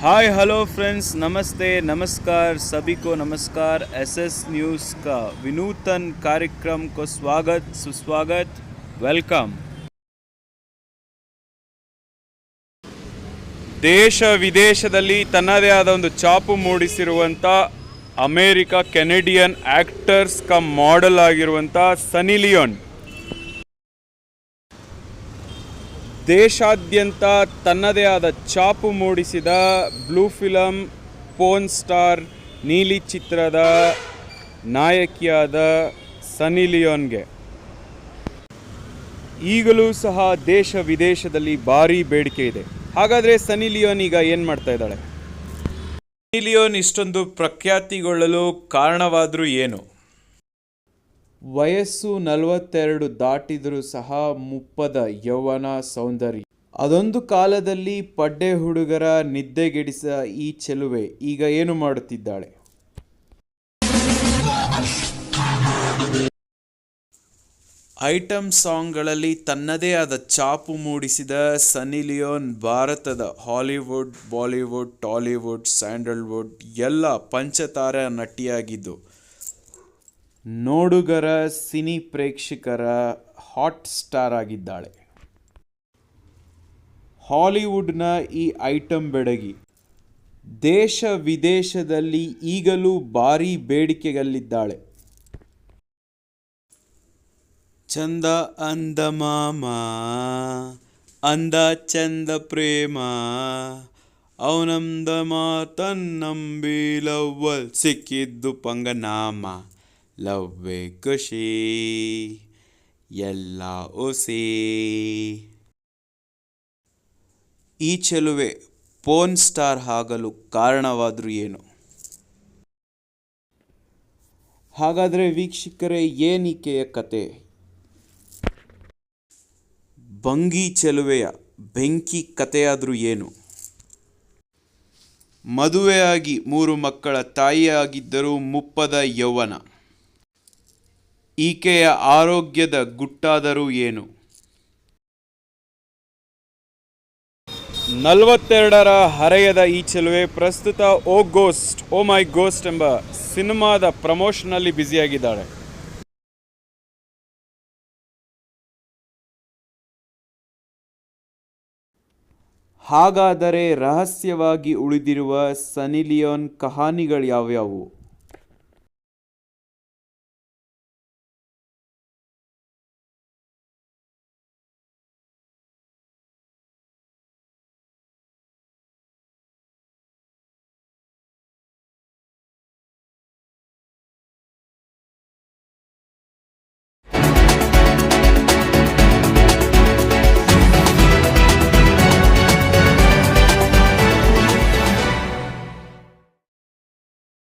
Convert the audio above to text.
Hi hello friends नमस्ते नमस्कार सभी को नमस्कार एसएस न्यूज़ का विनूतन कार्यक्रम को स्वागत सुस्वागत वेलकम ದೇಶ ವಿದೇಶದಲ್ಲಿ ತನ್ನದೇ ಆದ ಒಂದು ಚಾಪು ಮೂಡಿಸಿರುವಂಥ ಅಮೇರಿಕ ಕೆನೆಡಿಯನ್ ಆಕ್ಟರ್ಸ್ ಕ ಮಾಡೆಲ್ ಆಗಿರುವಂಥ ಸನಿ ಲಿಯೋನ್. ದೇಶಾದ್ಯಂತ ತನ್ನದೇ ಆದ ಚಾಪು ಮೂಡಿಸಿದ ಬ್ಲೂ ಫಿಲಮ್ ಪೋನ್ ಸ್ಟಾರ್ ನೀಲಿ ಚಿತ್ರದ ನಾಯಕಿಯಾದ ಸನಿ ಲಿಯೋನ್ಗೆ. ಈಗಲೂ ಸಹ ದೇಶ ವಿದೇಶದಲ್ಲಿ ಭಾರೀ ಬೇಡಿಕೆ ಇದೆ. ಹಾಗಾದರೆ ಸನಿ ಲಿಯೋನ್ ಈಗ ಏನು ಮಾಡ್ತಾ ಇದ್ದಾಳೆ? ಲಿಯೋನ್ ಇಷ್ಟೊಂದು ಪ್ರಖ್ಯಾತಿಗೊಳ್ಳಲು ಕಾರಣವಾದರೂ ಏನು? ವಯಸ್ಸು ನಲವತ್ತೆರಡು ದಾಟಿದರೂ ಸಹ ಮುಪ್ಪದ ಯೌವನ ಸೌಂದರ್ಯ. ಅದೊಂದು ಕಾಲದಲ್ಲಿ ಪಡ್ಡೆ ಹುಡುಗರ ನಿದ್ದೆಗೆಡಿಸ ಈ ಚೆಲುವೆ ಈಗ ಏನು ಮಾಡುತ್ತಿದ್ದಾಳೆ? ಐಟಮ್ ಸಾಂಗ್ಗಳಲ್ಲಿ ತನ್ನದೇ ಆದ ಚಾಪು ಮೂಡಿಸಿದ ಸನಿ ಲಿಯೋನ್ ಭಾರತದ ಹಾಲಿವುಡ್, ಬಾಲಿವುಡ್, ಟಾಲಿವುಡ್, ಸ್ಯಾಂಡಲ್ವುಡ್ ಎಲ್ಲ ಪಂಚತಾರ ನಟಿಯಾಗಿದ್ದು. ನೋಡುಗರ, ಸಿನಿ ಪ್ರೇಕ್ಷಕರ ಹಾಟ್ ಸ್ಟಾರ್ ಆಗಿದ್ದಾಳೆ. ಹಾಲಿವುಡ್ನ ಈ ಐಟಮ್ ಬೆಡಗಿ ದೇಶ ವಿದೇಶದಲ್ಲಿ ಈಗಲೂ ಭಾರೀ ಬೇಡಿಕೆಗಲ್ಲಿದ್ದಾಳೆ ಚಂದ ಅಂದ ಮಾಮ, ಅಂದ ಚಂದ ಪ್ರೇಮ. ಅವನಂದ ಮಾತನ್ನಂಬಿ ಲವ್ವಲ್ ಸಿಕ್ಕಿದ್ದು ಪಂಗನಾಮ, ಲವ್ವೇ ಖುಷಿ, ಎಲ್ಲ ಒಸಿ. ಈ ಚೆಲುವೆ ಪೋನ್ ಸ್ಟಾರ್ ಆಗಲು ಕಾರಣವಾದರೂ ಏನು? ಹಾಗಾದರೆ ವೀಕ್ಷಕರೇ ಏನಿಕೆಯ ಕತೆ? ಬಂಗಿ ಚೆಲುವೆಯ ಬೆಂಕಿ ಕಥೆಯಾದರೂ ಏನು? ಮದುವೆಯಾಗಿ ಮೂರು ಮಕ್ಕಳ ತಾಯಿಯಾಗಿದ್ದರೂ ಮುಪ್ಪದ ಯೌವನ. ಈಕೆಯ ಆರೋಗ್ಯದ ಗುಟ್ಟಾದರೂ ಏನು? ನಲವತ್ತೆರಡರ ಹರೆಯದ ಈ ಚೆಲುವೆ ಪ್ರಸ್ತುತ ಓ ಗೋಸ್ಟ್, ಓ ಮೈ ಗೋಸ್ಟ್ ಎಂಬ ಸಿನಿಮಾದ ಪ್ರಮೋಷನಲ್ಲಿ ಬ್ಯುಸಿಯಾಗಿದ್ದಾಳೆ. ಹಾಗಾದರೆ ರಹಸ್ಯವಾಗಿ ಉಳಿದಿರುವ ಸನಿ ಲಿಯೋನ್ ಕಹಾನಿಗಳು ಯಾವ್ಯಾವು?